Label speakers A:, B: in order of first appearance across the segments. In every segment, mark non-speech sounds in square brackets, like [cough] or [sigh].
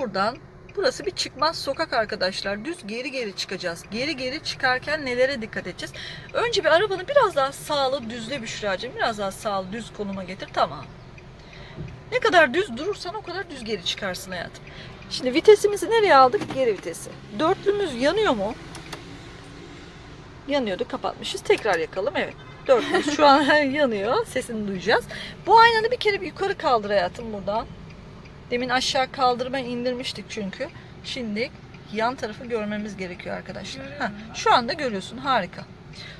A: buradan burası bir çıkmaz sokak arkadaşlar. Düz geri geri çıkacağız. Geri geri çıkarken nelere dikkat edeceğiz? Önce bir arabanı biraz daha sağlı düzle Büşra'cığım. Biraz daha sağlı düz konuma getir. Tamam. Ne kadar düz durursan o kadar düz geri çıkarsın hayatım. Şimdi vitesimizi nereye aldık? Geri vitesi. Dörtlümüz yanıyor mu? Yanıyordu kapatmışız. Tekrar yakalım. Evet. Dörtlümüz şu an [laughs] yanıyor. Sesini duyacağız. Bu aynanı bir kere bir yukarı kaldır hayatım buradan. Demin aşağı kaldırma indirmiştik çünkü. Şimdi yan tarafı görmemiz gerekiyor arkadaşlar. Heh, şu anda görüyorsun. Harika.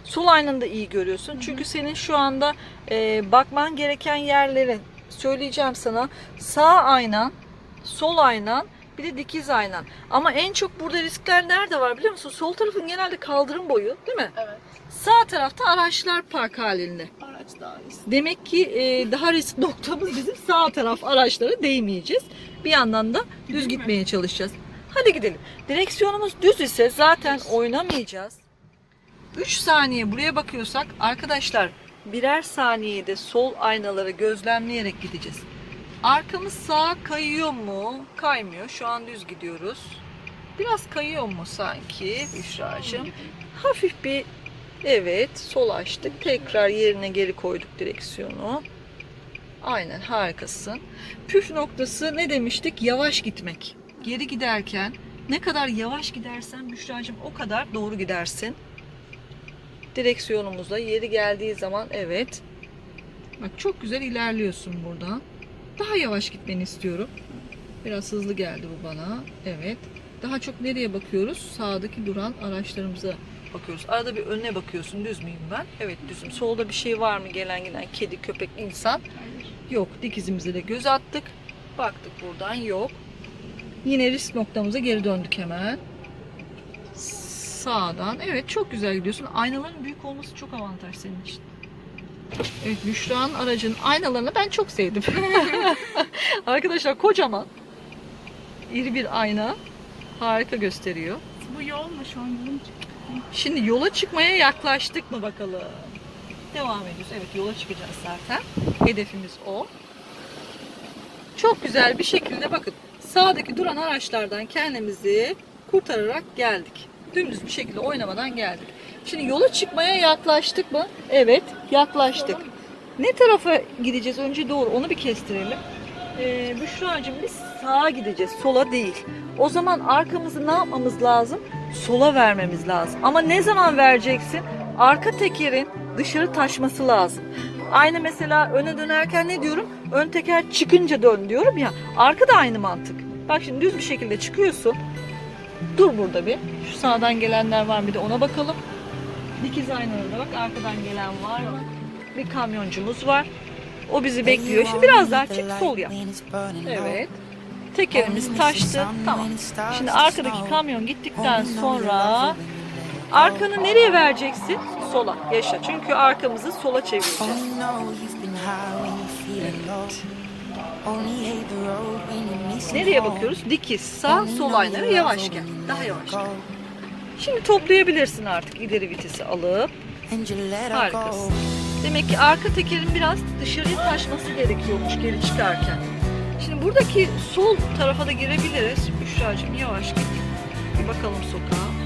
A: Sol aynanı da iyi görüyorsun. Çünkü senin şu anda e, bakman gereken yerlerin söyleyeceğim sana. Sağ aynan, sol aynan, bir de dikiz aynan. Ama en çok burada riskler nerede var biliyor musun? Sol tarafın genelde kaldırım boyu değil mi?
B: Evet.
A: Sağ tarafta araçlar park halinde.
B: Araç dairesi.
A: Demek ki e, daha risk noktamız bizim sağ taraf araçlara değmeyeceğiz. Bir yandan da düz
B: Gidelim mi?
A: gitmeye çalışacağız. Hadi gidelim. Direksiyonumuz düz ise zaten oynamayacağız. 3 saniye buraya bakıyorsak arkadaşlar birer saniyede sol aynaları gözlemleyerek gideceğiz. Arkamız sağa kayıyor mu? Kaymıyor. Şu an düz gidiyoruz. Biraz kayıyor mu sanki Büşra'cığım? Hafif bir evet sol açtık. Tekrar yerine geri koyduk direksiyonu. Aynen harikasın. Püf noktası ne demiştik? Yavaş gitmek. Geri giderken ne kadar yavaş gidersen Büşra'cığım o kadar doğru gidersin. Direksiyonumuzda yeri geldiği zaman evet. Bak çok güzel ilerliyorsun burada. Daha yavaş gitmeni istiyorum. Biraz hızlı geldi bu bana. Evet. Daha çok nereye bakıyoruz? Sağdaki duran araçlarımıza bakıyoruz. Arada bir önüne bakıyorsun. Düz müyüm ben? Evet düzüm. Solda bir şey var mı? Gelen giden kedi, köpek, insan. Yok. Dikizimize de göz attık. Baktık buradan. Yok. Yine risk noktamıza geri döndük hemen. Sağdan. Evet çok güzel gidiyorsun. Aynaların büyük olması çok avantaj senin için. Evet Büşra'nın aracın aynalarını ben çok sevdim. [laughs] Arkadaşlar kocaman. iri bir ayna. Harika gösteriyor.
B: Bu yol mu şu an yolun
A: Şimdi yola çıkmaya yaklaştık mı bakalım? Devam ediyoruz. Evet yola çıkacağız zaten. Hedefimiz o. Çok güzel bir şekilde bakın sağdaki duran araçlardan kendimizi kurtararak geldik. Dümdüz bir şekilde oynamadan geldik. Şimdi yola çıkmaya yaklaştık mı? Evet yaklaştık. Ne tarafa gideceğiz önce doğru onu bir kestirelim. Ee, Büşra'cığım biz sağa gideceğiz sola değil. O zaman arkamızı ne yapmamız lazım? Sola vermemiz lazım. Ama ne zaman vereceksin? Arka tekerin dışarı taşması lazım. Aynı mesela öne dönerken ne diyorum? Ön teker çıkınca dön diyorum ya. Arka da aynı mantık. Bak şimdi düz bir şekilde çıkıyorsun. Dur burada bir. Şu sağdan gelenler var mı bir de ona bakalım. Dikiz aynada bak arkadan gelen var mı? Bir kamyoncumuz var. O bizi bekliyor. Şimdi biraz daha çık sol yap. Evet. Tekerimiz taştı. Tamam. Şimdi arkadaki kamyon gittikten sonra arkanı nereye vereceksin? Sola. Yaşa. Çünkü arkamızı sola çevireceğiz. Nereye bakıyoruz? Dikiz. Sağ, sol aynaları yavaş gel. Daha yavaş gel. Şimdi toplayabilirsin artık ileri vitesi alıp. Harikasın. Demek ki arka tekerin biraz dışarıya taşması gerekiyormuş geri çıkarken. Şimdi buradaki sol tarafa da girebiliriz. Büşra'cığım yavaş git. Bir bakalım sokağa.